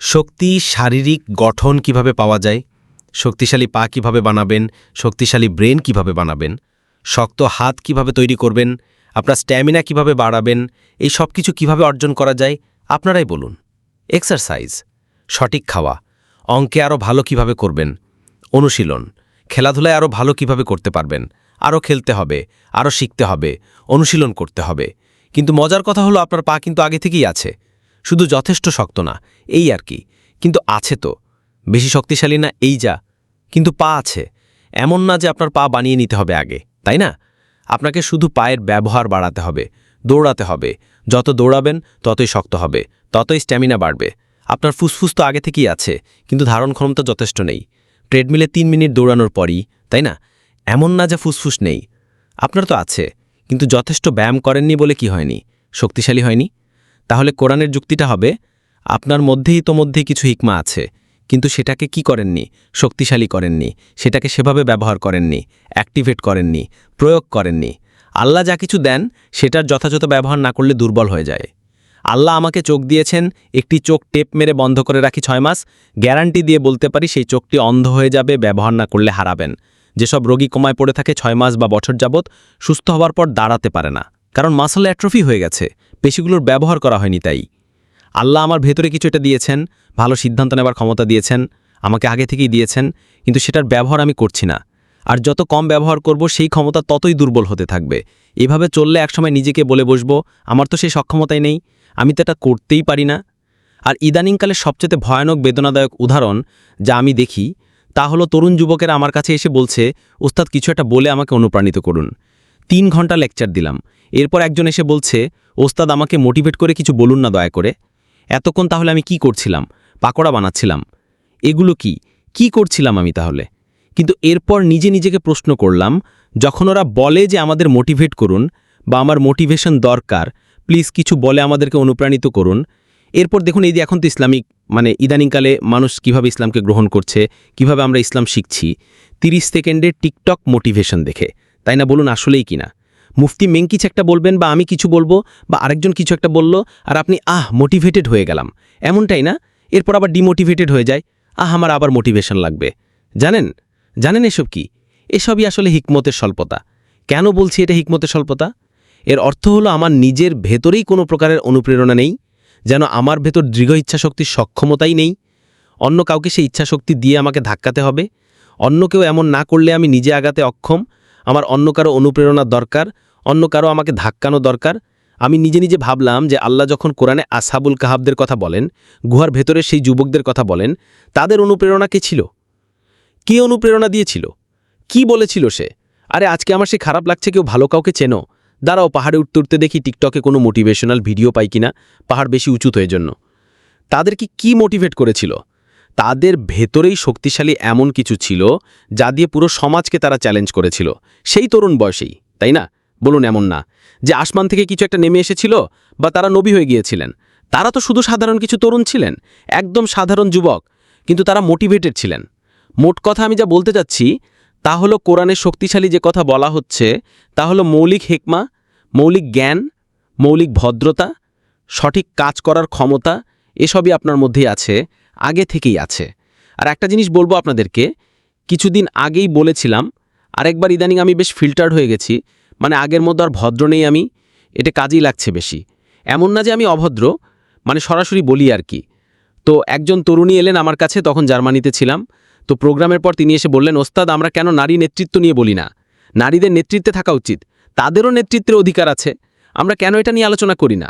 শক্তি, শারীরিক গঠন কীভাবে পাওয়া যায়? শক্তিশালী পা কীভাবে বানাবেন? শক্তিশালী ব্রেন কীভাবে বানাবেন? শক্ত হাত কীভাবে তৈরি করবেন? আপনার স্ট্যামিনা কীভাবে বাড়াবেন? এই সব কিছু কীভাবে অর্জন করা যায়? আপনারাই বলুন। এক্সারসাইজ, সঠিক খাওয়া, অঙ্কে আরও ভালো কীভাবে করবেন? অনুশীলন, খেলাধুলায় আরও ভালো কীভাবে করতে পারবেন? আরও খেলতে হবে আরও শিখতে হবে, অনুশীলন করতে হবে। কিন্তু মজার কথা হলো আপনার পা কিন্তু আগে থেকেই আছে। শুধু যথেষ্ট শক্ত না, এই আর কি। কিন্তু আছে তো। বেশি শক্তিশালী না এই যা। কিন্তু পা আছে। এমন না যে আপনার পা বানিয়ে নিতে হবে আগে, তাই না? আপনাকে শুধু পায়ের ব্যবহার বাড়াতে হবে, দৌড়াতে হবে। যত দৌড়াবেন, ততই শক্ত হবে, ততই স্ট্যামিনা বাড়বে। আপনার ফুসফুস তো আগে থেকেই আছে, কিন্তু ধারণ ক্ষমতা যথেষ্ট নেই। ট্রেডমিলে তিন মিনিট দৌড়ানোর পরই, তাই না? এমন না যে ফুসফুস নেই। আপনার তো আছে, কিন্তু যথেষ্ট ব্যায়াম করেননি বলে কি হয়নি? শক্তিশালী হয়নি? তাহলে কোরআনের যুক্তিটা হবে, আপনার মধ্যেই তো মধ্যেই কিছু হিকমা আছে, কিন্তু সেটাকে কি করেননি? শক্তিশালী করেননি, সেটাকে সেভাবে ব্যবহার করেননি, অ্যাক্টিভেট করেননি, প্রয়োগ করেননি। আল্লাহ যা কিছু দেন, সেটার যথাযথ ব্যবহার না করলে দুর্বল হয়ে যায়। আল্লাহ আমাকে চোখ দিয়েছেন, একটি চোখ টেপ মেরে বন্ধ করে রাখি ছয় মাস, গ্যারান্টি দিয়ে বলতে পারি সেই চোখটি অন্ধ হয়ে যাবে, ব্যবহার না করলে হারাবেন। যেসব রোগী কমায় পড়ে থাকে ছয় মাস বা বছর যাবৎ, সুস্থ হওয়ার পর দাঁড়াতে পারে না, কারণ মাসল অ্যাট্রফি হয়ে গেছে। পেশিগুলোর ব্যবহার করা হয়নি তাই। আল্লাহ আমার ভেতরে কিছু এটা দিয়েছেন, ভালো সিদ্ধান্ত নেবার ক্ষমতা দিয়েছেন, আমাকে আগে থেকেই দিয়েছেন, কিন্তু সেটার ব্যবহার আমি করছি না। আর যত কম ব্যবহার করব, সেই ক্ষমতা ততই দুর্বল হতে থাকবে। এভাবে চললে একসময় নিজেকে বলে বসবো, আমার তো সেই সক্ষমতাই নেই, আমি তো এটা করতেই পারি না। আর ইদানিংকালে সবচেয়ে ভয়ানক বেদনাদায়ক উদাহরণ যা আমি দেখি, তা হলো তরুণ যুবকেরা আমার কাছে এসে বলছে, ওস্তাদ, কিছু একটা বলে আমাকে অনুপ্রাণিত করুন। তিন ঘণ্টা লেকচার দিলাম। এরপর একজন এসে বলছে, ওস্তাদ, আমাকে মোটিভেট করে কিছু বলুন না দয়া করে। এতক্ষণ তাহলে আমি কি করছিলাম? পাকোড়া বানাচ্ছিলাম। এগুলো কি? কি করছিলাম আমি তাহলে? কিন্তু এরপর নিজে নিজেকে প্রশ্ন করলাম, যখন ওরা বলে যে আমাদের মোটিভেট করুন বা আমার মোটিভেশন দরকার প্লিজ কিছু বলে আমাদেরকে অনুপ্রাণিত করুন। এরপর দেখুন, এই যে এখন তো ইসলামিক মানে ইদানিংকালে মানুষ কীভাবে ইসলামকে গ্রহণ করছে, কীভাবে আমরা ইসলাম শিখছি ৩০ সেকেন্ডের টিকটক মোটিভেশন দেখে। তাই না বলুন আসলেই কিনা মুফতি মেং কিছু একটা বলবেন বা আমি কিছু বলব বা আরেকজন কিছু একটা বলল আর আপনি আহ মোটিভেটেড হয়ে গেলাম। এমনটাই না? এরপর আবার ডিমোটিভেটেড হয়ে যায়। আহ আমার আবার মোটিভেশন লাগবে। জানেন? জানেন এসব কি? এসবই আসলে হিকমতের স্বল্পতা। কেন বলছি এটা হিকমতের স্বল্পতা? এর অর্থ হলো আমার নিজের ভেতরেই কোনো প্রকারের অনুপ্রেরণা নেই, যেন আমার ভেতর দৃঢ় ইচ্ছাশক্তির সক্ষমতাই নেই। অন্য কাউকে সেই ইচ্ছাশক্তি দিয়ে আমাকে ধাক্কাতে হবে। অন্য কেউ এমন না করলে আমি নিজে আগাতে অক্ষম। আমার অন্য কারও অনুপ্রেরণার দরকার, অন্য কারও আমাকে ধাক্কানো দরকার। আমি নিজে নিজে ভাবলাম যে আল্লাহ যখন কোরআনে আসাবুল কাহাবদের কথা বলেন, গুহার ভেতরে সেই যুবকদের কথা বলেন, তাদের অনুপ্রেরণা কে ছিল? কে অনুপ্রেরণা দিয়েছিল? কি বলেছিল সে? আরে, আজকে আমার সে খারাপ লাগছে, কেউ ভালো কাউকে চেনো? দাঁড়াও, পাহাড়ে উঠতে উঠতে দেখি টিকটকে কোনো মোটিভেশনাল ভিডিও পাই কিনা, পাহাড় বেশি উঁচুত হয়ে জন্য তাদেরকে কি মোটিভেট করেছিল? তাদের ভেতরেই শক্তিশালী এমন কিছু ছিল যা দিয়ে পুরো সমাজকে তারা চ্যালেঞ্জ করেছিল। সেই তরুণ বয়সেই, তাই না? বলুন এমন না যে আসমান থেকে কিছু একটা নেমে এসেছিল বা তারা নবী হয়ে গিয়েছিলেন। তারা তো শুধু সাধারণ কিছু তরুণ ছিলেন, একদম সাধারণ যুবক, কিন্তু তারা মোটিভেটেড ছিলেন। মোট কথা আমি যা বলতে চাচ্ছি তা হলো কোরআনের শক্তিশালী যে কথা বলা হচ্ছে তা হলো মৌলিক হেকমা, মৌলিক জ্ঞান, মৌলিক ভদ্রতা, সঠিক কাজ করার ক্ষমতা, এসবই আপনার মধ্যেই আছে। আগে থেকেই আছে। আর একটা জিনিস বলব আপনাদেরকে, কিছুদিন আগেই বলেছিলাম, আরেকবার ইদানিং আমি বেশ ফিল্টার্ড হয়ে গেছি মানে আগের মতো আর ভদ্র নেই আমি, এটা কাজেই লাগছে বেশি। এমন না যে আমি অভদ্র মানে সরাসরি বলি আর কি। তো একজন তরুণী এলেন আমার কাছে, তখন জার্মানিতে ছিলাম, তো প্রোগ্রামের পর তিনি এসে বললেন, ওস্তাদ, আমরা কেন নারী নেতৃত্ব নিয়ে বলি না? নারীদের নেতৃত্বে থাকা উচিত। তাদেরও নেতৃত্বের অধিকার আছে। আমরা কেন এটা নিয়ে আলোচনা করি না?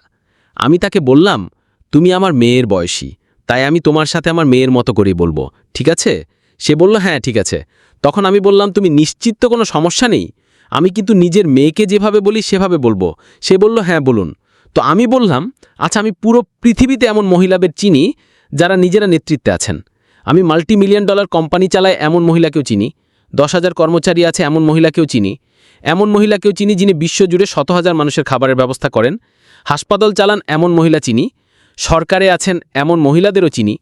আমি তাকে বললাম, তুমি আমার মেয়ের বয়সী। তাই আমি তোমার সাথে আমার মেয়ের মতো করেই বলব, ঠিক আছে? সে বলল হ্যাঁ ঠিক আছে। তখন আমি বললাম, তুমি নিশ্চিত তো কোনো সমস্যা নেই? আমি কিন্তু নিজের মেয়েকে যেভাবে বলি, সেভাবে বলব। সে বলল হ্যাঁ বলুন। তো আমি বললাম আচ্ছা আমি পুরো পৃথিবীতে এমন মহিলাদের চিনি যারা নিজেরা নেতৃত্বে আছেন। আমি মাল্টি মিলিয়ন ডলার কোম্পানি চালায় এমন মহিলাকেও চিনি। দশ হাজার কর্মচারী আছে, এমন মহিলাকেও চিনি। এমন মহিলাকেও চিনি যিনি বিশ্বজুড়ে শত হাজার মানুষের খাবারের ব্যবস্থা করেন। হাসপাতাল চালান, এমন মহিলা চিনি। সরকারে আছেন এমন মহিলাদেরও চিনি।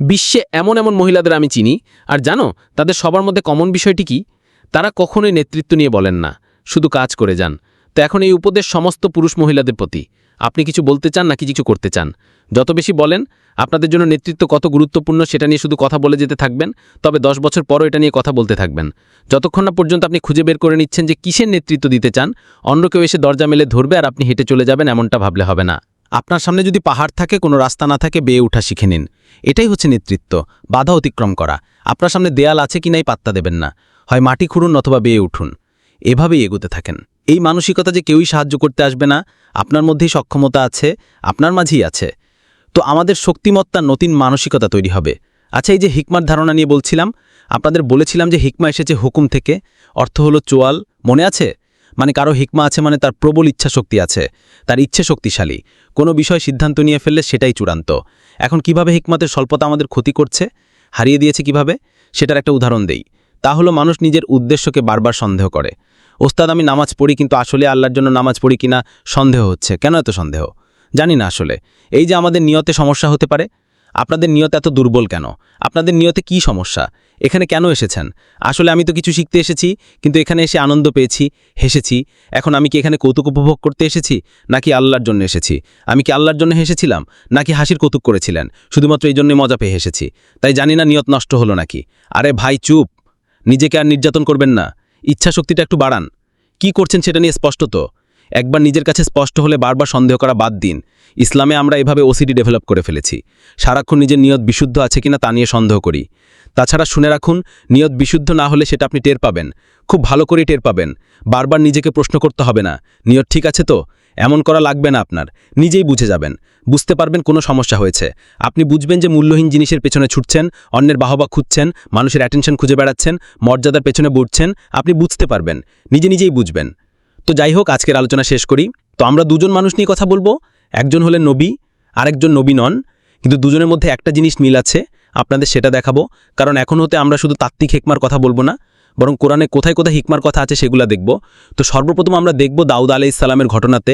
বিশ্বে এমন এমন মহিলাদের আমি চিনি। আর জানো, তাদের সবার মধ্যে কমন বিষয়টি কি? তারা কখনোই নেতৃত্ব নিয়ে বলেন না। শুধু কাজ করে যান। তো এখন এই উপদেশ সমস্ত পুরুষ মহিলাদের প্রতি। আপনি কিছু বলতে চান নাকি কিছু করতে চান? যত বেশি বলেন, আপনাদের জন্য নেতৃত্ব কত গুরুত্বপূর্ণ সেটা নিয়ে শুধু কথা বলে যেতে থাকবেন, তবে দশ বছর পরও এটা নিয়ে কথা বলতে থাকবেন। যতক্ষণ না পর্যন্ত আপনি খুঁজে বের করে নিচ্ছেন যে কিসের নেতৃত্ব দিতে চান, অন্য কেউ এসে দরজা মেলে ধরবে আর আপনি হেঁটে চলে যাবেন, এমনটা ভাবলে হবে না। আপনার সামনে যদি পাহাড় থাকে, কোনো রাস্তা না থাকে, বেয়ে উঠা শিখে নিন। এটাই হচ্ছে নেতৃত্ব, বাধা অতিক্রম করা। আপনার সামনে দেয়াল আছে কি নাই পাত্তা দেবেন না। হয় মাটি খুঁড়ুন অথবা বেয়ে উঠুন। এভাবেই এগোতে থাকেন। এই মানসিকতা যে কেউই সাহায্য করতে আসবে না, আপনার মধ্যেই সক্ষমতা আছে, আপনার মাঝেই আছে। তো আমাদের শক্তিমত্তার নতুন মানসিকতা তৈরি হবে। আচ্ছা এই যে হিকমার ধারণা নিয়ে বলছিলাম, আপনাদের বলেছিলাম যে হিকমা এসেছে হুকুম থেকে, অর্থ হলো চোয়াল, মনে আছে? মানে কারও হিকমা আছে মানে তার প্রবল ইচ্ছা শক্তি আছে, তার ইচ্ছে শক্তিশালী। কোনো বিষয় সিদ্ধান্ত নিয়ে ফেললে সেটাই চূড়ান্ত। এখন কীভাবে হিকমতের স্বল্পতা আমাদের ক্ষতি করছে? হারিয়ে দিয়েছে কীভাবে? সেটার একটা উদাহরণ দেই। তা হলো মানুষ নিজের উদ্দেশ্যকে বারবার সন্দেহ করে। ওস্তাদ, আমি নামাজ পড়ি কিন্তু আসলে আল্লাহর জন্য নামাজ পড়ি কিনা সন্দেহ হচ্ছে। কেন এত সন্দেহ? জানি না আসলে। এই যে আমাদের নিয়তে সমস্যা হতে পারে আপনাদের নিয়ত এত দুর্বল কেন? আপনাদের নিয়তে কি সমস্যা? এখানে কেন এসেছেন? আসলে আমি তো কিছু শিখতে এসেছি, কিন্তু এখানে এসে আনন্দ পেয়েছি, হেসেছি। এখন আমি কি এখানে কৌতুক উপভোগ করতে এসেছি, নাকি আল্লাহর জন্য এসেছি? আমি কি আল্লাহর জন্য হেসেছিলাম, নাকি হাসির কৌতুক করেছিলেন? শুধুমাত্র এই জন্যই মজা পেয়ে হেসেছি। তাই জানি না নিয়ত নষ্ট হলো নাকি। আরে ভাই, চুপ! নিজেকে আর নির্যাতন করবেন না। ইচ্ছা শক্তিটা একটু বাড়ান। কি করছেন সেটা নিয়ে স্পষ্ট তো একবার নিজের কাছে স্পষ্ট হলে বারবার সন্দেহ করা বাদ দিন। ইসলামে আমরা এভাবে ওসিডি ডেভেলপ করে ফেলেছি। সারাক্ষণ নিজের নিয়ত বিশুদ্ধ আছে কিনা তা নিয়ে সন্দেহ করি। তাছাড়া শুনে রাখুন, নিয়ত বিশুদ্ধ না হলে সেটা আপনি টের পাবেন। খুব ভালো করেই টের পাবেন। বারবার নিজেকে প্রশ্ন করতে হবে না। নিয়ত ঠিক আছে তো? এমন করা লাগবে না আপনার। নিজেই বুঝে যাবেন। বুঝতে পারবেন কোনো সমস্যা হয়েছে। আপনি বুঝবেন যে মূল্যহীন জিনিসের পেছনে ছুটছেন, অন্যের বাহবা খুঁজছেন, মানুষের অ্যাটেনশন খুঁজে বেড়াচ্ছেন, মর্যাদার পেছনে বুঝছেন। আপনি বুঝতে পারবেন। নিজে নিজেই বুঝবেন। তো যাই হোক, আজকের আলোচনা শেষ করি। তো আমরা দুজন মানুষ নিয়ে কথা বলব। একজন হলেন নবী, আরেকজন নবী নন। কিন্তু দুজনের মধ্যে একটা জিনিস মিল আছে, আপনাদের সেটা দেখাবো। কারণ এখন হতে আমরা শুধু তাত্ত্বিক হেকমার কথা বলব না, বরং কোরআনে কোথায় কোথায় হিকমার কথা আছে সেগুলো দেখব। তো সর্বপ্রথম আমরা দেখব দাউদ আলাহ ইসলামের ঘটনাতে।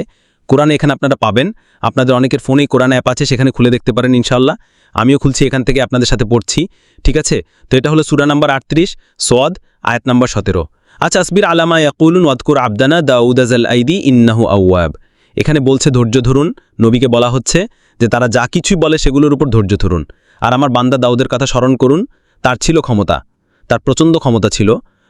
কোরআনে এখানে আপনারা পাবেন। আপনাদের অনেকের ফোনেই কোরআন অ্যাপ আছে, সেখানে খুলে দেখতে পারেন ইনশাল্লাহ আমিও খুলছি, এখান থেকে আপনাদের সাথে পড়ছি, ঠিক আছে? তো এটা হলো সুরা নাম্বার আটত্রিশ সোয়াদ আয়াত নাম্বার সতেরো। আচ্ছা আসবির আলামা ইয়াকুলুন ওয়াদকুর আবদানা দাউদ আল আইদি ইন্নাহু আউয়াব এখানে বলছে, ধৈর্য ধরুন। নবীকে বলা হচ্ছে যে, তারা যা কিছুই বলে সেগুলোর উপর ধৈর্য ধরুন। আর আমার বান্দা দাউদের কথা স্মরণ করুন, তার ছিল ক্ষমতা, তার প্রচণ্ড ক্ষমতা ছিল।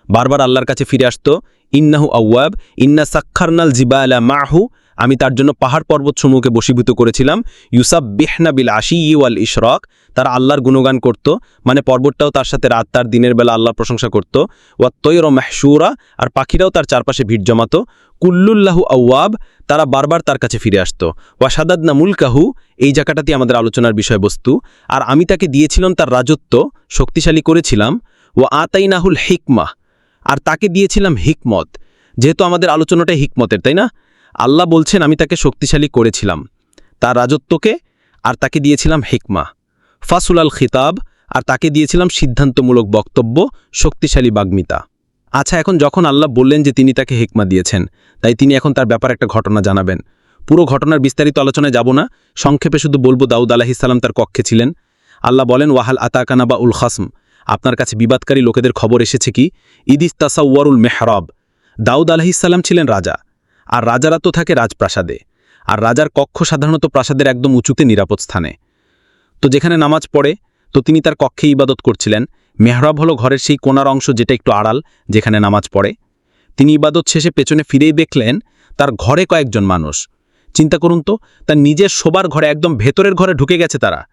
বারবার আল্লাহর কাছে ফিরে আসত, ইন্নাহু আওয়াব, ইন্না সাক্ষারনাল জিবা আলা মাহু আমি তার জন্য পাহাড় পর্বতসমূহকে বশীভূত করেছিলাম। ইউসাব বিহনা বিল আশি ওয়াল ইশরক। তারা আল্লাহর গুণগান করত মানে পর্বতটাও তার সাথে রাত, তার দিনের বেলা আল্লাহর প্রশংসা করত। ওয়া তৈর মাহসুরা আর পাখিরাও তার চারপাশে ভিড় জমাত। কুল্লুল্লাহু আওয়াব, তারা বারবার তার কাছে ফিরে আসত। ওয়া সাদাদনা মুলকাহু, এই জায়গাটাতে আমাদের আলোচনার বিষয়বস্তু। আর আমি তাকে দিয়েছিলাম তার রাজত্ব, শক্তিশালী করেছিলাম। ও আতাইনাহুল হিকমাহ আর তাকে দিয়েছিলাম হিকমত। যেহেতু আমাদের আলোচনাটা হিকমতের, তাই না? আল্লাহ বলছেন, আমি তাকে শক্তিশালী করেছিলাম। তার রাজত্বকে আর তাকে দিয়েছিলাম হেকমা। ফাসুল আল খিতাব, আর তাকে দিয়েছিলাম সিদ্ধান্তমূলক বক্তব্য, শক্তিশালী বাগ্মিতা। আচ্ছা এখন যখন আল্লাহ বললেন যে তিনি তাকে হেকমা দিয়েছেন, তাই তিনি এখন তার ব্যাপার একটা ঘটনা জানাবেন। পুরো ঘটনার বিস্তারিত আলোচনায় যাব না, সংক্ষেপে শুধু বলব, দাউদ আলাহিসাল্লাম তার কক্ষে ছিলেন। আল্লাহ বলেন, ওয়াহাল আতাকানা বা উল খাসম। আপনার কাছে বিবাদকারী লোকেদের খবর এসেছে কি? ইদিস তাসাউয়ারুল মেহরব। দাউদ আলাহিসাল্লাম ছিলেন রাজা। আর রাজারা তো থাকে রাজপ্রাসাদে। আর রাজার কক্ষ সাধারণত প্রাসাদের একদম উঁচুতে নিরাপদ স্থানে। তো যেখানে নামাজ পড়ে, তো তিনি তার কক্ষে ইবাদত করছিলেন। মেহরাব হলো ঘরের সেই কোনার অংশ যেটা একটু আড়াল, যেখানে নামাজ পড়ে। তিনি ইবাদত শেষে পেছনে ফিরেই দেখলেন তার ঘরে কয়েকজন মানুষ। চিন্তা করুন তো, তার নিজের শোবার ঘরে একদম ভেতরের ঘরে ঢুকে গেছে তারা।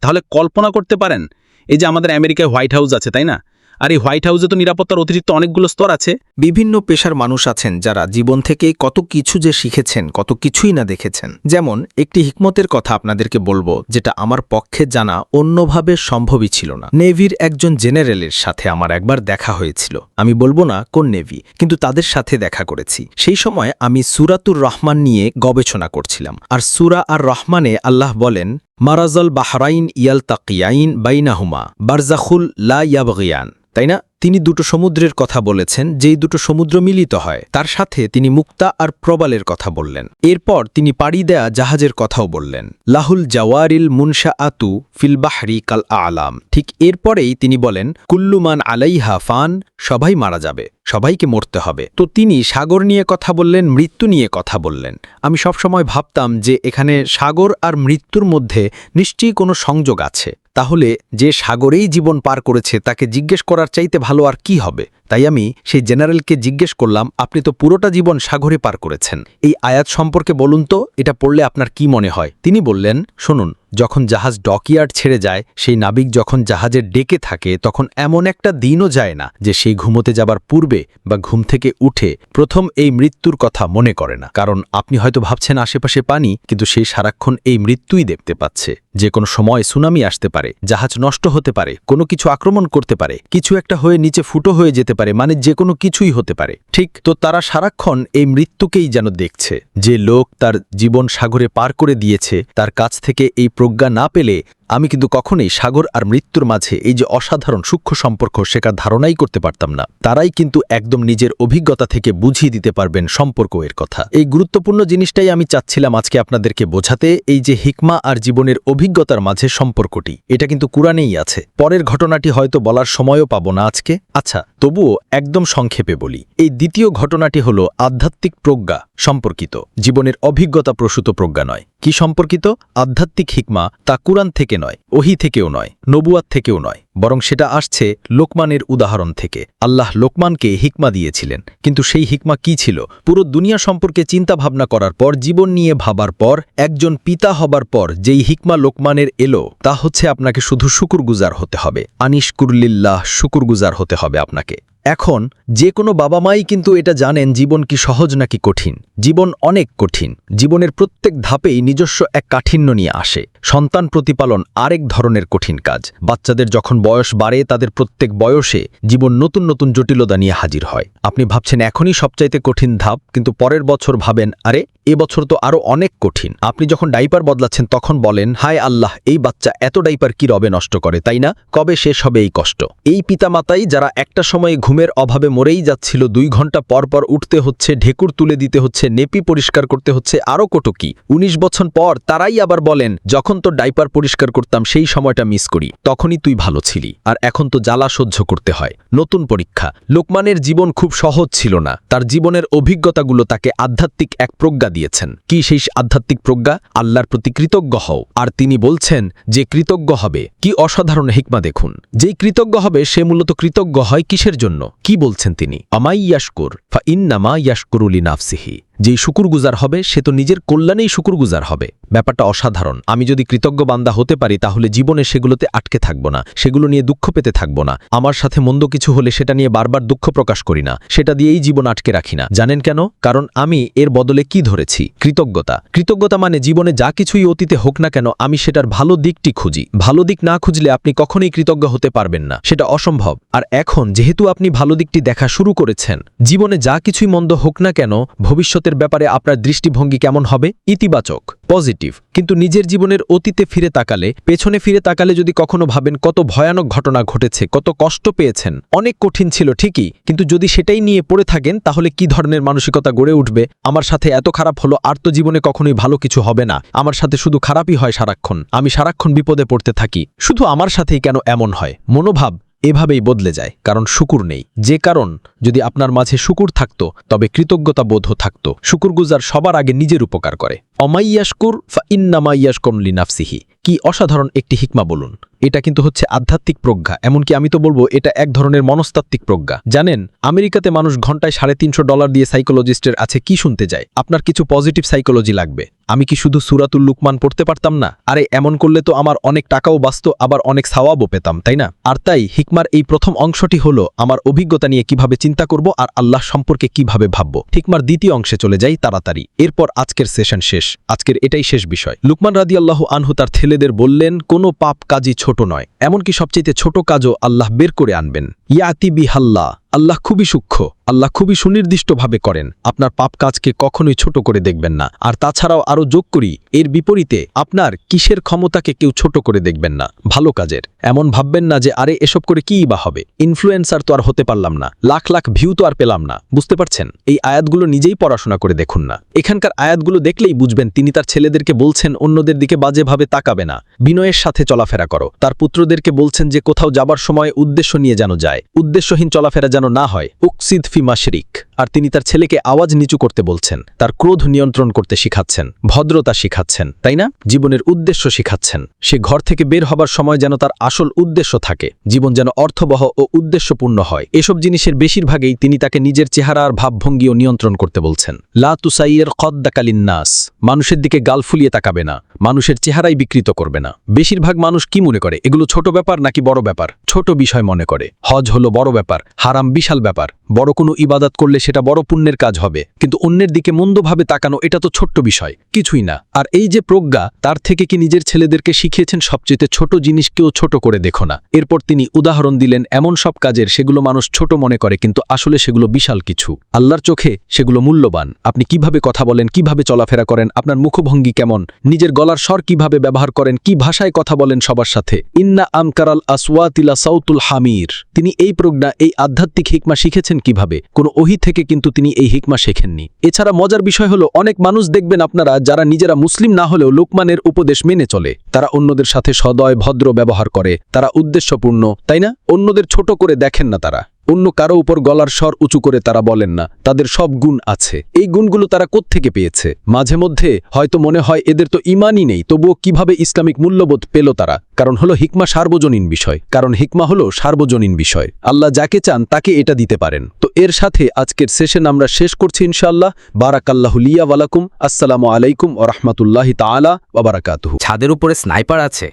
তাহলে কল্পনা করতে পারেন, এই যে আমাদের আমেরিকায় হোয়াইট হাউস আছে, তাই না? আর এই হোয়াইট হাউসে তো নিরাপত্তার অতিরিক্ত অনেকগুলো স্তর আছে। বিভিন্ন পেশার মানুষ আছেন যারা জীবন থেকে কত কিছু যে শিখেছেন, কত কিছুই না দেখেছেন। যেমন, একটি হিকমতের কথা আপনাদেরকে বলব, যেটা আমার পক্ষে জানা অন্যভাবে সম্ভবই ছিল না। নেভির একজন জেনারেলের সাথে আমার একবার দেখা হয়েছিল। আমি বলব না কোন নেভি, কিন্তু তাদের সাথে দেখা করেছি। সেই সময় আমি সুরাতুর রহমান নিয়ে গবেষণা করছিলাম। আর সুরা আর রহমানে আল্লাহ বলেন মারাজল বাহরাইন ইয়াল তাকিয়াইন বাইনাহুমা বারজাখুল লা ইয়াবগিয়ান তাই না তিনি দুটো সমুদ্রের কথা বলেছেন, যেই দুটো সমুদ্র মিলিত হয়। তার সাথে তিনি মুক্তা আর প্রবালের কথা বললেন। এরপর তিনি পাড়ি দেয়া জাহাজের কথাও বললেন। লাহুল জাওয়ারিল মুনশা আতু ফিল বাহরি কাল আলাম। ঠিক এরপরেই তিনি বলেন কুল্লুমান আলাইহা ফান, সবাই মারা যাবে, সবাইকে মরতে হবে। তো তিনি সাগর নিয়ে কথা বললেন, মৃত্যু নিয়ে কথা বললেন। আমি সবসময় ভাবতাম যে এখানে সাগর আর মৃত্যুর মধ্যে নিশ্চয়ই কোনো সংযোগ আছে। তাহলে যে সাগরেই জীবন পার করেছে তাকে জিজ্ঞেস করার চাইতে ভালো আর কি হবে? তাই আমি সেই জেনারেলকে জিজ্ঞেস করলাম, আপনি তো পুরোটা জীবন সাগরে পার করেছেন। এই আয়াত সম্পর্কে বলুন তো, এটা পড়লে আপনার কি মনে হয়? তিনি বললেন, শুনুন যখন জাহাজ ডকইয়ার্ড ছেড়ে যায়, সেই নাবিক যখন জাহাজের ডেকে থাকে, তখন এমন একটা দিনও যায় না যে সেই ঘুমোতে যাবার পূর্বে বা ঘুম থেকে উঠে প্রথম এই মৃত্যুর কথা মনে করে না। কারণ আপনি হয়তো ভাবছেন আশেপাশে পানি, কিন্তু সেই সারাক্ষণ এই মৃত্যুই দেখতে পাচ্ছে। যে কোনো সময় সুনামি আসতে পারে, জাহাজ নষ্ট হতে পারে, কোনো কিছু আক্রমণ করতে পারে, কিছু একটা হয়ে নিচে ফুটো হয়ে যেতে পারে মানে যে কোনো কিছুই হতে পারে। ঠিক, তো তারা সারাক্ষণ এই মৃত্যুকেই যেন দেখছে। যে লোক তার জীবন সাগরে পার করে দিয়েছে, তার কাছ থেকে এই প্রজ্ঞা না পেলে আমি কিন্তু কখনোই সাগর আর মৃত্যুর মাঝে এই যে অসাধারণ সূক্ষ্ম সম্পর্ক শেখার ধারণাই করতে পারতাম না। তারাই কিন্তু একদম নিজের অভিজ্ঞতা থেকে বুঝিয়ে দিতে পারবেন সম্পর্ক এর কথা। এই গুরুত্বপূর্ণ জিনিসটাই আমি চাচ্ছিলাম আজকে আপনাদেরকে বোঝাতে, এই যে হিকমা আর জীবনের অভিজ্ঞতার মাঝে সম্পর্কটি। এটা কিন্তু কুরআনেই আছে। পরের ঘটনাটি হয়তো বলার সময়ও পাবো না আজকে। আচ্ছা তবুও একদম সংক্ষেপে বলি। এই দ্বিতীয় ঘটনাটি হল আধ্যাত্মিক প্রজ্ঞা সম্পর্কিত। জীবনের অভিজ্ঞতা প্রসূত প্রজ্ঞা নয়। কি সম্পর্কিত? আধ্যাত্মিক হিকমা তা কুরআন থেকে নয়, ওহি থেকেও নয় নবুয়াত থেকেও নয়, বরং সেটা আসছে লোকমানের উদাহরণ থেকে। আল্লাহ লোকমানকে হিকমা দিয়েছিলেন, কিন্তু সেই হিকমা কি ছিল? পুরো দুনিয়া সম্পর্কে চিন্তা ভাবনা করার পর, জীবন নিয়ে ভাবার পর, একজন পিতা হবার পর যেই হিকমা লোকমানের এলো, তা হচ্ছে আপনাকে শুধু শুকুরগুজার হতে হবে। আনিশকুরলিল্লাহ শুকুরগুজার হতে হবে আপনাকে। এখন, যে কোনো বাবা মাই কিন্তু এটা জানেন জীবন কি সহজ নাকি কঠিন। জীবন অনেক কঠিন। জীবনের প্রত্যেক ধাপেই নিজস্ব এক কাঠিন্য নিয়ে আসে। সন্তান প্রতিপালন আরেক ধরনের কঠিন কাজ। বাচ্চাদের যখন বয়স বাড়ে, তাদের প্রত্যেক বয়সে জীবন নতুন নতুন জটিলতা নিয়ে হাজির হয়। আপনি ভাবছেন, এখনই সবচাইতে কঠিন ধাপ? কিন্তু পরের বছর ভাবেন, আরে এবছর তো আরও অনেক কঠিন। আপনি যখন ডাইপার বদলাচ্ছেন, তখন বলেন, হায় আল্লাহ, এই বাচ্চা এত ডাইপার কি রবে নষ্ট করে, তাই না? কবে শেষ হবে এই কষ্ট? এই পিতামাতাই যারা একটা সময়ে ঘুমের অভাবে মরেই যাচ্ছিল, দুই ঘণ্টা পর পর উঠতে হচ্ছে, ঢেকুর তুলে দিতে হচ্ছে, নেপি পরিষ্কার করতে হচ্ছে আরও কটকি। ১৯ বছর পর তারাই আবার বলেন, যখন তো ডাইপার পরিষ্কার করতাম, সেই সময়টা মিস করি। তখনই তুই ভালো ছিলি। আর এখন তো জ্বালা সহ্য করতে হয়। নতুন পরীক্ষা। লোকমানের জীবন খুব সহজ ছিল না। তার জীবনের অভিজ্ঞতাগুলো তাকে আধ্যাত্মিক এক প্রজ্ঞা দিয়েছেন। কি সেই আধ্যাত্মিক প্রজ্ঞা? আল্লাহর প্রতি কৃতজ্ঞ হও। আর তিনি বলছেন, যে কৃতজ্ঞ হবে, কি অসাধারণ হিকমা দেখুন। যেই কৃতজ্ঞ হবে, সে মূলত কৃতজ্ঞ হয় কিসের জন্য? কি বলছেন তিনি? আমাই ইয়াসকুর ফা ইন্নামা ইয়াসকুরুলি নাফসিহি যেই শুকুরগুজার হবে, সে তো নিজের কল্যাণেই শুকুরগুজার হবে। ব্যাপারটা অসাধারণ। আমি যদি কৃতজ্ঞ বান্দা হতে পারি, তাহলে জীবনে সেগুলোতে আটকে থাকব না। সেগুলো নিয়ে দুঃখ পেতে থাকব না। আমার সাথে মন্দ কিছু হলে সেটা নিয়ে বারবার দুঃখ প্রকাশ করি না। সেটা দিয়েই জীবন আটকে রাখি না। জানেন কেন? কারণ আমি এর বদলে কি ধরেছি? কৃতজ্ঞতা। কৃতজ্ঞতা মানে জীবনে যা কিছুই অতীতে হোক না কেন, আমি সেটার ভালো দিকটি খুঁজি। ভালো দিক না খুঁজলে আপনি কখনোই কৃতজ্ঞ হতে পারবেন না। সেটা অসম্ভব। আর এখন, যেহেতু আপনি ভালো দিকটি দেখা শুরু করেছেন, জীবনে যা কিছুই মন্দ হোক না কেন ভবিষ্যতের ব্যাপারে আপনার দৃষ্টিভঙ্গি কেমন হবে? ইতিবাচক, পজিটিভ, কিন্তু নিজের জীবনের অতীতে ফিরে তাকালে, পেছনে ফিরে তাকালে যদি কখনো ভাবেন কত ভয়ানক ঘটনা ঘটেছে, কত কষ্ট পেয়েছেন, অনেক কঠিন ছিল ঠিকই, কিন্তু যদি সেটাই নিয়ে পড়ে থাকেন, তাহলে কি ধরনের মানসিকতা গড়ে উঠবে? আমার সাথে এত খারাপ হলো, আর তো জীবনে কখনোই ভালো কিছু হবে না। আমার সাথে শুধু খারাপই হয় সারাক্ষণ। আমি সারাক্ষণ বিপদে পড়তে থাকি। শুধু আমার সাথেই কেন এমন হয়? মনোভাব এভাবেই বদলে যায়, কারণ শুকুর নেই। যে কারণ, যদি আপনার মাঝে শুকুর থাকত, তবে কৃতজ্ঞতা বোধও থাকত। শুকুরগুজার সবার আগে নিজের উপকার করে। অমাইয়াশকুর ফা ইন্নামাইয়াশকম লিনাফসিহি। কি অসাধারণ একটি হিকমা বলুন। এটা কিন্তু হচ্ছে আধ্যাত্মিক প্রজ্ঞা। এমনকি আমি তো বলব, এটা এক ধরনের মনস্তাত্ত্বিক প্রজ্ঞা। জানেন, আমেরিকাতে মানুষ ঘন্টায় সাড়ে তিনশো ডলার দিয়ে সাইকোলজিস্টের আছে কি শুনতে যায়? আপনার কিছু পজিটিভ সাইকোলজি লাগবে। আমি কি শুধু সুরাতুল লুকমান পড়তে পারতাম না? আরে, এমন করলে তো আমার অনেক টাকাও বাঁচত, আবার অনেক সাওয়াবও পেতাম, তাই না? আর তাই হিকমার এই প্রথম অংশটি হলো, আমার অভিজ্ঞতা নিয়ে কীভাবে চিন্তা করব আর আল্লাহ সম্পর্কে কীভাবে ভাবব। হিকমার দ্বিতীয় অংশে চলে যাই তাড়াতাড়ি। এরপর আজকের সেশন শেষ। আজকের এটাই শেষ বিষয়। লুকমান রাদি আল্লাহ আনহু তার ছেলেদের বললেন, কোনো পাপ কাজই ছোট নয়, এমনকি সবচেয়ে ছোট কাজও আল্লাহ বের করে আনবেন। ইয়াতি বিহাল্লা আল্লাহ খুবই সূক্ষ্ম, আল্লাহ খুবই সুনির্দিষ্টভাবে করেন। আপনার পাপ কাজকে কখনোই ছোট করে দেখবেন না। আর তাছাড়াও আরও যোগ করি, এর বিপরীতে আপনার কিসের ক্ষমতাকে কেউ ছোট করে দেখবেন না। ভালো কাজের। এমন ভাববেন না যে, আরে, এসব করে কী বা হবে? ইনফ্লুয়েন্সার তো আর হতে পারলাম না। লাখ লাখ ভিউ তো আর পেলাম না। বুঝতে পারছেন? এই আয়াতগুলো নিজেই পড়াশোনা করে দেখুন না। এখানকার আয়াতগুলো দেখলেই বুঝবেন তিনি তার ছেলেদেরকে বলছেন, অন্যদের দিকে বাজেভাবে তাকাবে না। বিনয়ের সাথে চলাফেরা করো। তার পুত্রদেরকে বলছেন যে, কোথাও যাবার সময় উদ্দেশ্য নিয়ে যেন যায়। উদ্দেশ্যহীন চলাফেরা না হয়। উকসিদ ফিমা মাশরিক আর তিনি তার ছেলেকে আওয়াজ নিচু করতে বলছেন। তার ক্রোধ নিয়ন্ত্রণ করতে শিখাচ্ছেন। ভদ্রতা শিখাচ্ছেন। তাই না? জীবনের উদ্দেশ্য শিখাচ্ছেন। সে ঘর থেকে বের হবার সময় যেন তার আসল উদ্দেশ্য থাকে। জীবন যেন অর্থবহ ও উদ্দেশ্যপূর্ণ হয়। এসব জিনিসের বেশিরভাগেই তিনি তাকে নিজের চেহারা আর ভাবভঙ্গিও নিয়ন্ত্রণ করতে বলছেন। লা তুসাইয়ের কদ্দাকালীন নাস। মানুষের দিকে গাল ফুলিয়ে তাকাবে না। মানুষের চেহারাই বিকৃত করবে না। বেশিরভাগ মানুষ কি মনে করে? এগুলো ছোট ব্যাপার নাকি বড় ব্যাপার? ছোট বিষয় মনে করে। হজ হলো বড় ব্যাপার। হারাম বিশাল ব্যাপার। বড় কোনো ইবাদত করলে সেটা বড় পুণ্যের কাজ হবে। কিন্তু অন্যের দিকে মন্দভাবে তাকানো এটা তো ছোট্ট বিষয়, কিছুই না। আর এই যে প্রজ্ঞা, তার থেকে কি নিজের ছেলেদেরকে শিখিয়েছেন সবচেয়ে ছোট জিনিসকেও ছোট করে দেখো না। এরপর তিনি উদাহরণ দিলেন, এমন সব কাজের সেগুলো মানুষ ছোট মনে করে, কিন্তু আসলে সেগুলো বিশাল কিছু। আল্লাহর চোখে সেগুলো মূল্যবান। আপনি কীভাবে কথা বলেন, কীভাবে চলাফেরা করেন, আপনার মুখভঙ্গি কেমন, নিজের গলার স্বর কীভাবে ব্যবহার করেন, কি ভাষায় কথা বলেন সবার সাথে? ইন্না আমকারাল আসওয়াতিলা সাউতুল হামির। তিনি এই প্রজ্ঞা, এই আধ্যাত্মিক হিকমা শিখেছেন কীভাবে? কোনো ওহি থেকে কিন্তু তিনি এই হিকমা শেখেননি। এছাড়া মজার বিষয় হলো, অনেক মানুষ দেখবেন আপনারা যারা নিজেরা মুসলিম না হলেও লোকমানের উপদেশ মেনে চলে। তারা অন্যদের সাথে সদয়, ভদ্র ব্যবহার করে। তারা উদ্দেশ্যপূর্ণ, তাই না? অন্যদের ছোট করে দেখেন না তারা। অন্য কারও উপর গলার স্বর উঁচু করে তারা বলেন না, তাদের সব গুণ আছে। এই গুণগুলো তারা কোত্থেকে পেয়েছে? মাঝে মধ্যে হয়তো মনে হয় এদের তো ইমানই নেই, তবুও কীভাবে ইসলামিক মূল্যবোধ পেল তারা? কারণ হলো হিকমা সার্বজনীন বিষয়। কারণ হিকমা হলো সার্বজনীন বিষয়। আল্লাহ যাকে চান তাকে এটা দিতে পারেন। তো এর সাথে আজকের সেশন আমরা শেষ করছি ইনশাআল্লাহ। বারাকাল্লাহ লিয়া ওয়ালাকুম আসসালামু আলাইকুম ও রহমতুল্লাহি তালা বাবারাকাতুহু ছাদের উপরে স্নাইপার আছে,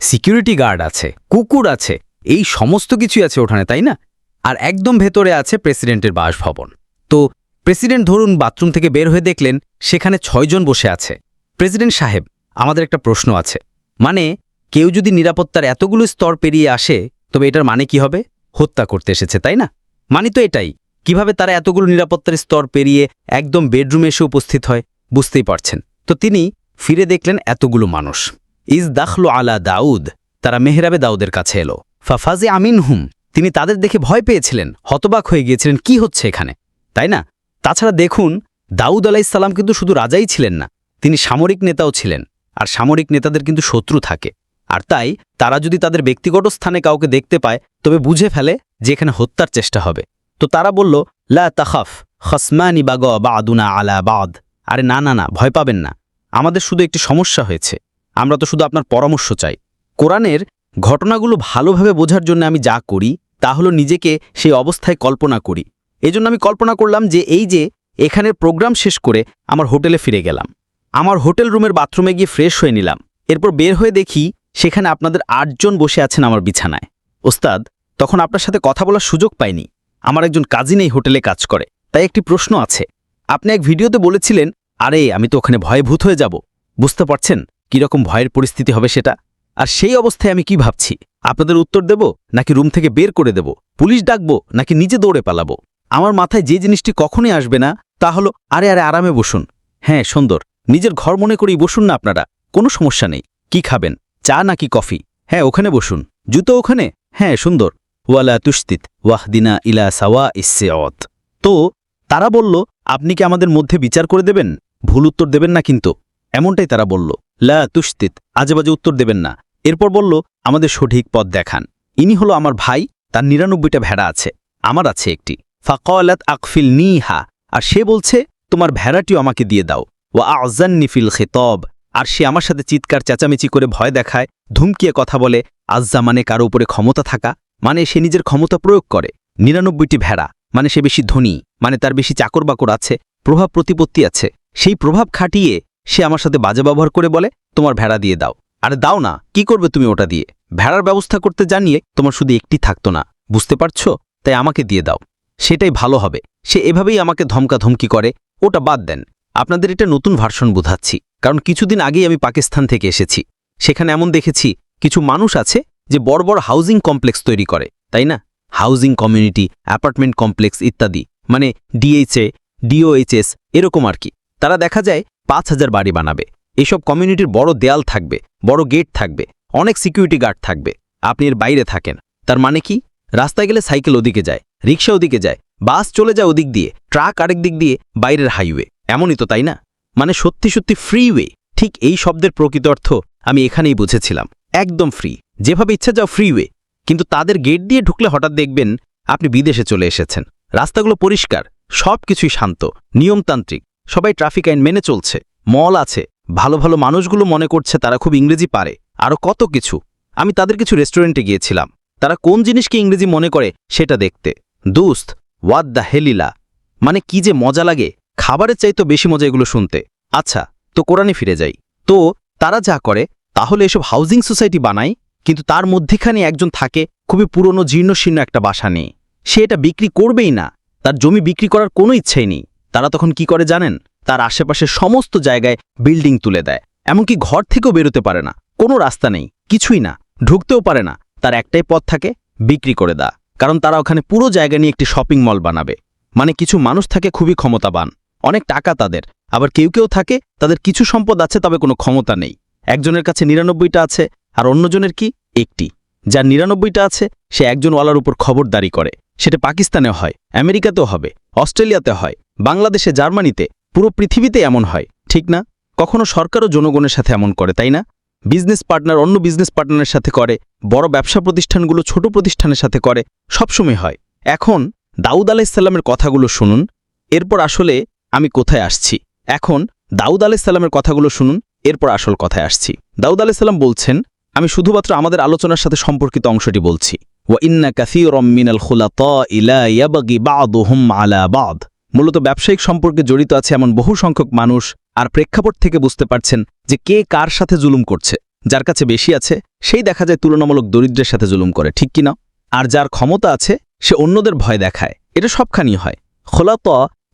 সিকিউরিটি গার্ড আছে, কুকুর আছে, এই সমস্ত কিছুই আছে ওখানে, তাই না? আর একদম ভেতরে আছে প্রেসিডেন্টের বাসভবন। তো প্রেসিডেন্ট ধরুন বাথরুম থেকে বের হয়ে দেখলেন সেখানে ছয়জন বসে আছে। প্রেসিডেন্ট সাহেব, আমাদের একটা প্রশ্ন আছে। মানে কেউ যদি নিরাপত্তার এতগুলো স্তর পেরিয়ে আসে, তবে এটার মানে কি হবে? হত্যা করতে এসেছে, তাই না? মানে তো এটাই। কীভাবে তারা এতগুলো নিরাপত্তার স্তর পেরিয়ে একদম বেডরুমে এসে উপস্থিত হয়, বুঝতেই পারছেন। তো তিনি ফিরে দেখলেন এতগুলো মানুষ। ইজ দাখলো আলা দাউদ, তারা মেহরাবে দাউদের কাছে এলো। ফাফাজে আমিন হুম তিনি তাদের দেখে ভয় পেয়েছিলেন, হতবাক হয়ে গিয়েছিলেন, কি হচ্ছে এখানে? তাই না? তাছাড়া দেখুন, দাউদ আলাইসাল্লাম কিন্তু শুধু রাজাই ছিলেন না, তিনি সামরিক নেতাও ছিলেন, আর সামরিক নেতাদের কিন্তু শত্রু থাকে। আর তাই, তারা যদি তাদের ব্যক্তিগত স্থানে কাউকে দেখতে পায়, তবে বুঝে ফেলে যে এখানে হত্যার চেষ্টা হবে। তো তারা বলল, লা তাখাফ, খসমানি বাগ বা আদুনা আলা বাদ। আরে না না না, ভয় পাবেন না। আমাদের শুধু একটি সমস্যা হয়েছে। আমরা তো শুধু আপনার পরামর্শ চাই। কোরআনের ঘটনাগুলো ভালোভাবে বোঝার জন্য আমি যা করি, তা হলো নিজেকে সেই অবস্থায় কল্পনা করি। এজন্য আমি কল্পনা করলাম যে এই যে, এখানের প্রোগ্রাম শেষ করে আমার হোটেলে ফিরে গেলাম। আমার হোটেল রুমের বাথরুমে গিয়ে ফ্রেশ হয়ে নিলাম। এরপর বের হয়ে দেখি সেখানে আপনাদের আটজন বসে আছেন আমার বিছানায়। ওস্তাদ, তখন আপনার সাথে কথা বলার সুযোগ পাইনি। আমার একজন কাজিন এই হোটেলে কাজ করে, তাই একটি প্রশ্ন আছে। আপনি এক ভিডিওতে বলেছিলেন, আরে, আমি তো ওখানে ভয়ে ভূত হয়ে যাব। বুঝতে পারছেন কীরকম ভয়ের পরিস্থিতি হবে সেটা? আর সেই অবস্থায় আমি কি ভাবছি? আপনাদের উত্তর দেব নাকি রুম থেকে বের করে দেব? পুলিশ ডাকবো নাকি নিজে দৌড়ে পালাবো? আমার মাথায় যে জিনিসটি কখনই আসবে না, তা হলো, আরে আরে আরামে বসুন। হ্যাঁ সুন্দর। নিজের ঘর মনে করেই বসুন না আপনারা। কোনো সমস্যা নেই। কি খাবেন? চা নাকি কফি? হ্যাঁ ওখানে বসুন। জুতো ওখানে? হ্যাঁ সুন্দর। ওয়ালা তুস্তিত ওয়াহদিনা ইলা সাওয়া ইসে অত। তো, তারা বলল, আপনি কি আমাদের মধ্যে বিচার করে দেবেন? ভুল উত্তর দেবেন না কিন্তু। এমনটাই তারা বলল। লা তুস্তিত আজেবাজে উত্তর দেবেন না। এরপর বলল, আমাদের সঠিক পথ দেখান। ইনি হলো আমার ভাই, তার নিরানব্বইটা ভেড়া আছে, আমার আছে একটি। ফাকলাত আকফিল নিহা, আর সে বলছে, তোমার ভেড়াটিও আমাকে দিয়ে দাও। ওয়া আজান্নি ফিল খেতব, আর সে আমার সাথে চিৎকার, চেঁচামেচি করে ভয় দেখায়, ধুমকিয়ে কথা বলে, আজ্জা মানে কারও উপরে ক্ষমতা থাকা মানে সে নিজের ক্ষমতা প্রয়োগ করে। নিরানব্বইটি ভেড়া মানে সে বেশি ধনী মানে তার বেশি চাকর বাকর আছে, প্রভাব প্রতিপত্তি আছে। সেই প্রভাব খাটিয়ে সে আমার সাথে বাজে ব্যবহার করে বলে, তোমার ভেড়া দিয়ে দাও। আরে দাও না, কি করবে তুমি ওটা দিয়ে? ভেড়ার ব্যবস্থা করতে জানিয়ে তোমার শুধু একটি থাকতো না, বুঝতে পারছ? তাই আমাকে দিয়ে দাও। সেটাই ভালো হবে। সে এভাবেই আমাকে ধমকা ধমকি করে, ওটা বাদ দেন। আপনাদের এটা নতুন ভার্সন বোঝাচ্ছি, কারণ কিছুদিন আগেই আমি পাকিস্তান থেকে এসেছি। সেখানে এমন দেখেছি, কিছু মানুষ আছে যে বড় বড় হাউজিং কমপ্লেক্স তৈরি করে, তাই না? হাউজিং কমিউনিটি, অ্যাপার্টমেন্ট কমপ্লেক্স ইত্যাদি মানে ডিএইচএ ডিওএইচএস এরকম আর কি। তারা দেখা যায় পাঁচ হাজার বাড়ি বানাবে। এসব কমিউনিটির বড় দেয়াল থাকবে, বড় গেট থাকবে, অনেক সিকিউরিটি গার্ড থাকবে। আপনি এর বাইরে থাকেন। তার মানে কি? রাস্তায় গেলে সাইকেল ওদিকে যায় রিক্সা ওদিকে যায়, বাস চলে যায় ওদিক দিয়ে, ট্রাক আরেক দিক দিয়ে বাইরের হাইওয়ে। এমনই তো, তাই না? মানে সত্যি সত্যি ফ্রিওয়ে ঠিক এই শব্দের প্রকৃত অর্থ আমি এখানেই বুঝেছিলাম। একদম ফ্রি যেভাবে ইচ্ছা যাও ফ্রিওয়ে কিন্তু তাদের গেট দিয়ে ঢুকলে হঠাৎ দেখবেন আপনি বিদেশে চলে এসেছেন। রাস্তাগুলো পরিষ্কার সব কিছুই শান্ত, নিয়মতান্ত্রিক। সবাই ট্রাফিক আইন মেনে চলছে, মল আছে, ভালো ভালো মানুষগুলো মনে করছে তারা খুব ইংরেজি পারে আরও কত কিছু। আমি তাদের কিছু রেস্টুরেন্টে গিয়েছিলাম, তারা কোন জিনিসকে ইংরেজি মনে করে সেটা দেখতে। দুস্ত ওয়াদ দ্য হেলিলা মানে কি যে মজা লাগে, খাবারের চাইতো বেশি মজা এগুলো শুনতে। আচ্ছা তো কোরআনে ফিরে যাই। তো, তারা যা করে, তাহলে এসব হাউজিং সোসাইটি বানায়, কিন্তু তার মধ্যেখানে একজন থাকে, খুবই পুরনো, জীর্ণশীর্ণ একটা বাসা নিয়ে। সে এটা বিক্রি করবেই না, তার জমি বিক্রি করার কোনো ইচ্ছাই নেই। তারা তখন কি করে জানেন? তার আশেপাশে সমস্ত জায়গায় বিল্ডিং তুলে দেয়। এমনকি ঘর থেকেও বেরোতে পারে না। কোনো রাস্তা নেই। কিছুই না। ঢুকতেও পারে না। তার একটাই পথ থাকে বিক্রি করে দেয়া কারণ তারা ওখানে পুরো জায়গা নিয়ে একটি শপিং মল বানাবে। মানে কিছু মানুষ থাকে খুবই ক্ষমতাবান। অনেক টাকা তাদের। আবার কেউ কেউ থাকে, তাদের কিছু সম্পদ আছে তবে কোনো ক্ষমতা নেই। একজনের কাছে নিরানব্বইটা আছে, আর অন্যজনের কি? একটি। যার নিরানব্বইটা আছে, সে একজন ওয়ালার উপর খবরদারি করে। সেটা পাকিস্তানেও হয়। আমেরিকাতেও হবে। অস্ট্রেলিয়াতে হয়, বাংলাদেশে জার্মানিতে, পুরো পৃথিবীতে এমন হয়, ঠিক না? কখনো সরকারও জনগণের সাথে এমন করে, তাই না? বিজনেস পার্টনার অন্য বিজনেস পার্টনারের সাথে করে, বড় ব্যবসা প্রতিষ্ঠানগুলো ছোট প্রতিষ্ঠানের সাথে করে, সবসময় হয়। এখন দাউদ আলাইসাল্লামের কথাগুলো শুনুন, এরপর আসলে আমি কোথায় আসছি? এখন দাউদ আলাইসাল্লামের কথাগুলো শুনুন, এরপর আসল কথায় আসছি। দাউদ আলাইসাল্লাম বলছেন, আমি শুধুমাত্র আমাদের আলোচনার সাথে সম্পর্কিত অংশটি বলছি। ওয়া ইন্না কাসীরাম মিনাল খুলাতা ইলা ইয়াবগি বা'দুহুম আলা বা'দ। মূলত ব্যবসায়িক সম্পর্কে জড়িত আছে এমন বহু সংখ্যক মানুষ আর প্রেক্ষাপট থেকে বুঝতে পারছেন যে কে কার সাথে জুলুম করছে, যার কাছে বেশি আছে, সেই দেখা যায় তুলনামূলক দরিদ্রের সাথে জুলুম করে, ঠিক কিনা আর যার ক্ষমতা আছে, সে অন্যদের ভয় দেখায়, এটা সবখানি হয়। খোলাত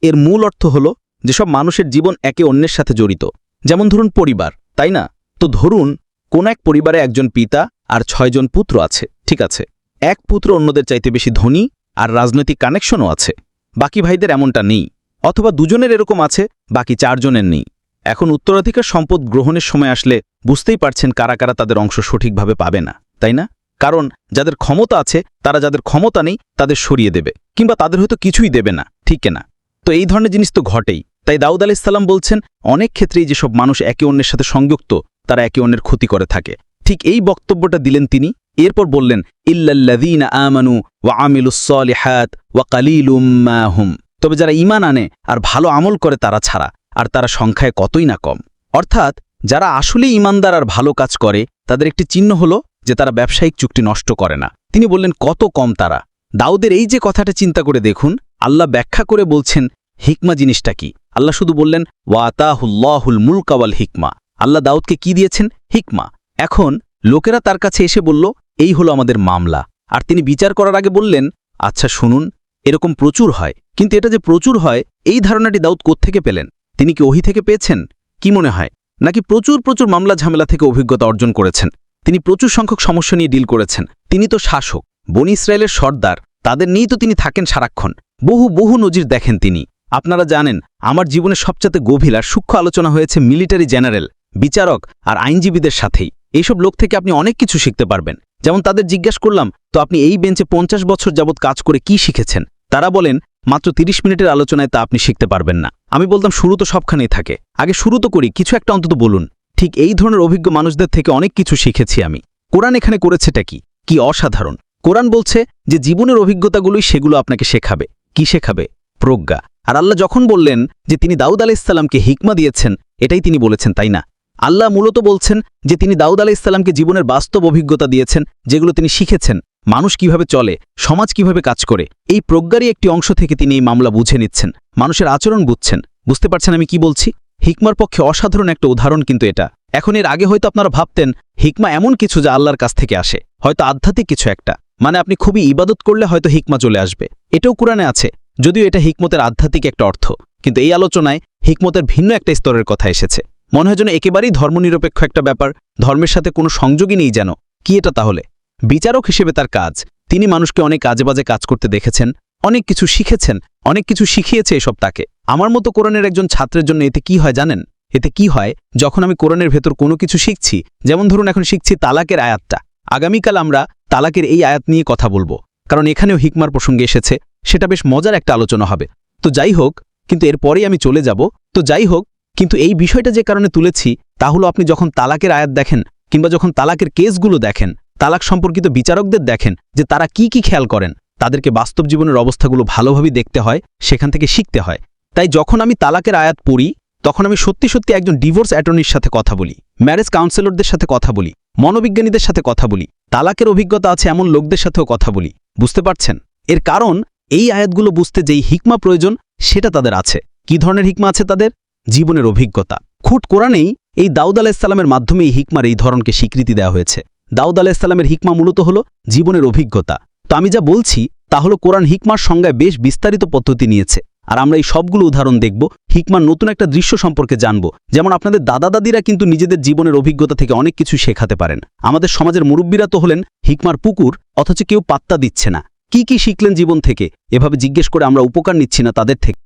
এর মূল অর্থ হল যেসব মানুষের জীবন একে অন্যের সাথে জড়িত। যেমন ধরুন পরিবার, তাই না? তো ধরুন কোন এক পরিবারে একজন পিতা আর ছয়জন পুত্র আছে, ঠিক আছে? এক পুত্র অন্যদের চাইতে বেশি ধনী আর রাজনৈতিক কানেকশনও আছে। বাকি ভাইদের এমনটা নেই। অথবা দুজনের এরকম আছে, বাকি চারজনের নেই। এখন উত্তরাধিকার সম্পদ গ্রহণের সময় আসলে বুঝতেই পারছেন কারা কারা তাদের অংশ সঠিকভাবে পাবে না, তাই না? কারণ যাদের ক্ষমতা আছে, তারা যাদের ক্ষমতা নেই, তাদের সরিয়ে দেবে, কিংবা তাদের হয়তো কিছুই দেবে না, ঠিক না তো এই ধরনের জিনিস তো ঘটেই। তাই দাউদ আলাইসাল্লাম বলছেন, অনেক ক্ষেত্রেই যেসব মানুষ একে অন্যের সাথে সংযুক্ত, তারা একে অন্যের ক্ষতি করে থাকে। ঠিক এই বক্তব্যটা দিলেন তিনি এরপর বললেন, ইল্লাল্লাযীন আমানু ওয়া আমিলুস-সলিহাত ওয়া হুম। তবে যারা ঈমান আনে আর ভালো আমল করে তারা ছাড়া, আর তারা সংখ্যায় কতই না কম। অর্থাৎ যারা আসলে ইমানদার আর ভালো কাজ করে, তাদের একটি চিহ্ন হলো যে তারা ব্যবসায়িক চুক্তি নষ্ট করে না। তিনি বললেন, কত কম তারা? দাউদের এই যে কথাটা চিন্তা করে দেখুন, আল্লাহ ব্যাখ্যা করে বলছেন, হিকমা জিনিসটা কি? আল্লাহ শুধু বললেন, ওয়াতাহুল্লাহুল মুলকাওয়াল হিকমা। আল্লাহ দাউদকে কি দিয়েছেন? হিকমা। এখন লোকেরা তার কাছে এসে বলল এই হলো আমাদের মামলা। আর তিনি বিচার করার আগে বললেন আচ্ছা শুনুন, এরকম প্রচুর হয়, কিন্তু এটা যে প্রচুর হয়, এই ধারণাটি দাউদ কোত্থেকে পেলেন? তিনি কি ওহি থেকে পেয়েছেন? কি মনে হয়? নাকি প্রচুর প্রচুর মামলা ঝামেলা থেকে অভিজ্ঞতা অর্জন করেছেন? তিনি প্রচুর সংখ্যক সমস্যা নিয়ে ডিল করেছেন। তিনি তো শাসক, বনি ইসরায়েলের সর্দার, তাদের নিয়েই তো তিনি থাকেন সারাক্ষণ। বহু বহু নজির দেখেন তিনি। আপনারা জানেন, আমার জীবনে সবচাইতে গভীর আর সূক্ষ্ম আলোচনা হয়েছে মিলিটারি জেনারেল, বিচারক আর আইনজীবীদের সাথেই। এইসব লোক থেকে আপনি অনেক কিছু শিখতে পারবেন। যেমন তাদের জিজ্ঞাসা করলাম, তো আপনি এই বেঞ্চে পঞ্চাশ বছর যাবৎ কাজ করে কি শিখেছেন? তারা বলেন, মাত্র ৩০ মিনিটের আলোচনায় তা আপনি শিখতে পারবেন না। আমি বলতাম, শুরু তো সবখানেই থাকে। আগে শুরু তো করি, কিছু একটা অন্তত বলুন। ঠিক এই ধরনের অভিজ্ঞ মানুষদের থেকে অনেক কিছু শিখেছি আমি। কোরআন এখানে করেছেটা কি? কি অসাধারণ। কোরআন বলছে যে জীবনের অভিজ্ঞতাগুলোই সেগুলো আপনাকে শেখাবে। কি শেখাবে? প্রজ্ঞা। আর আল্লাহ যখন বললেন যে তিনি দাউদ আলাইসাল্লামকে হিকমা দিয়েছেন, এটাই তিনি বলেছেন, তাই না? আল্লাহ মূলত বলছেন যে তিনি দাউদ আলাহ ইসলামকে জীবনের বাস্তব অভিজ্ঞতা দিয়েছেন, যেগুলো তিনি শিখেছেন, মানুষ কীভাবে চলে, সমাজ কীভাবে কাজ করে। এই প্রজ্ঞারই একটি অংশ থেকে তিনি এই মামলা বুঝে নিচ্ছেন, মানুষের আচরণ বুঝছেন। বুঝতে পারছেন আমি কি বলছি? হিকমার পক্ষে অসাধারণ একটা উদাহরণ কিন্তু এটা। এখন এর আগে হয়তো আপনারা ভাবতেন, হিকমা এমন কিছু যা আল্লাহর কাছ থেকে আসে, হয়তো আধ্যাত্মিক কিছু একটা। মানে আপনি খুবই ইবাদত করলে হয়তো হিকমা চলে আসবে। এটাও কোরআনে আছে, যদিও এটা হিকমতের আধ্যাত্মিক একটা অর্থ। কিন্তু এই আলোচনায় হিকমতের ভিন্ন একটা স্তরের কথা এসেছে। মনে হয় যেন একেবারেই ধর্মনিরপেক্ষ একটা ব্যাপার, ধর্মের সাথে কোনো সংযোগই নেই যেন। কি এটা তাহলে? বিচারক হিসেবে তার কাজ। তিনি মানুষকে অনেক কাজে বাজে কাজ করতে দেখেছেন, অনেক কিছু শিখেছেন, অনেক কিছু শিখিয়েছে এসব তাকে। আমার মতো কোরআনের একজন ছাত্রের জন্য এতে কি হয় জানেন? এতে কি হয়, যখন আমি কোরআনের ভেতর কোনো কিছু শিখছি, যেমন ধরুন এখন শিখছি তালাকের আয়াতটা। আগামীকাল আমরা তালাকের এই আয়াত নিয়ে কথা বলব, কারণ এখানেও হিকমার প্রসঙ্গে এসেছে, সেটা বেশ মজার একটা আলোচনা হবে। তো যাই হোক, কিন্তু এরপরেই আমি চলে যাব। তো যাই হোক কিন্তু এই বিষয়টা যে কারণে তুলেছি, তা হলো আপনি যখন তালাকের আয়াত দেখেন কিংবা যখন তালাকের কেসগুলো দেখেন, তালাক সম্পর্কিত বিচারকদের দেখেন যে তারা কি কি খেয়াল করেন, তাদেরকে বাস্তব জীবনের অবস্থাগুলো ভালোভাবে দেখতে হয়, সেখান থেকে শিখতে হয়। তাই যখন আমি তালাকের আয়াত পড়ি, তখন আমি সত্যি সত্যি একজন ডিভোর্স অ্যাটর্নির সাথে কথা বলি, ম্যারেজ কাউন্সেলরদের সাথে কথা বলি, মনোবিজ্ঞানীদের সাথে কথা বলি, তালাকের অভিজ্ঞতা আছে এমন লোকদের সাথেও কথা বলি, বুঝতে পারছেন? এর কারণ, এই আয়াতগুলো বুঝতে যেই হিকমা প্রয়োজন, সেটা তাদের আছে। কি ধরনের হিকমা আছে তাদের? জীবনের অভিজ্ঞতা। খুট কোরআনেই এই দাউদ আলাহিসাল্লামের মাধ্যমে এই হিকমার এই ধরনকে স্বীকৃতি দেওয়া হয়েছে। দাউদ আলাহিসাল্লামের হিকমা মূলত হল জীবনের অভিজ্ঞতা। তো আমি যা বলছি তা হলো কোরআন হিকমার সংজ্ঞায় বেশ বিস্তারিত পদ্ধতি নিয়েছে। আর আমরা এই সবগুলো উদাহরণ দেখব, হিকমার নতুন একটা দৃশ্য সম্পর্কে জানব। যেমন আপনাদের দাদা দাদিরা কিন্তু নিজেদের জীবনের অভিজ্ঞতা থেকে অনেক কিছু শেখাতে পারেন। আমাদের সমাজের মুরব্বীরা তো হলেন হিকমার পুকুর, অথচ কেউ পাত্তা দিচ্ছে না। কি কি শিখলেন জীবন থেকে? এভাবে জিজ্ঞেস করে আমরা উপকার নিচ্ছি না তাদের থেকে।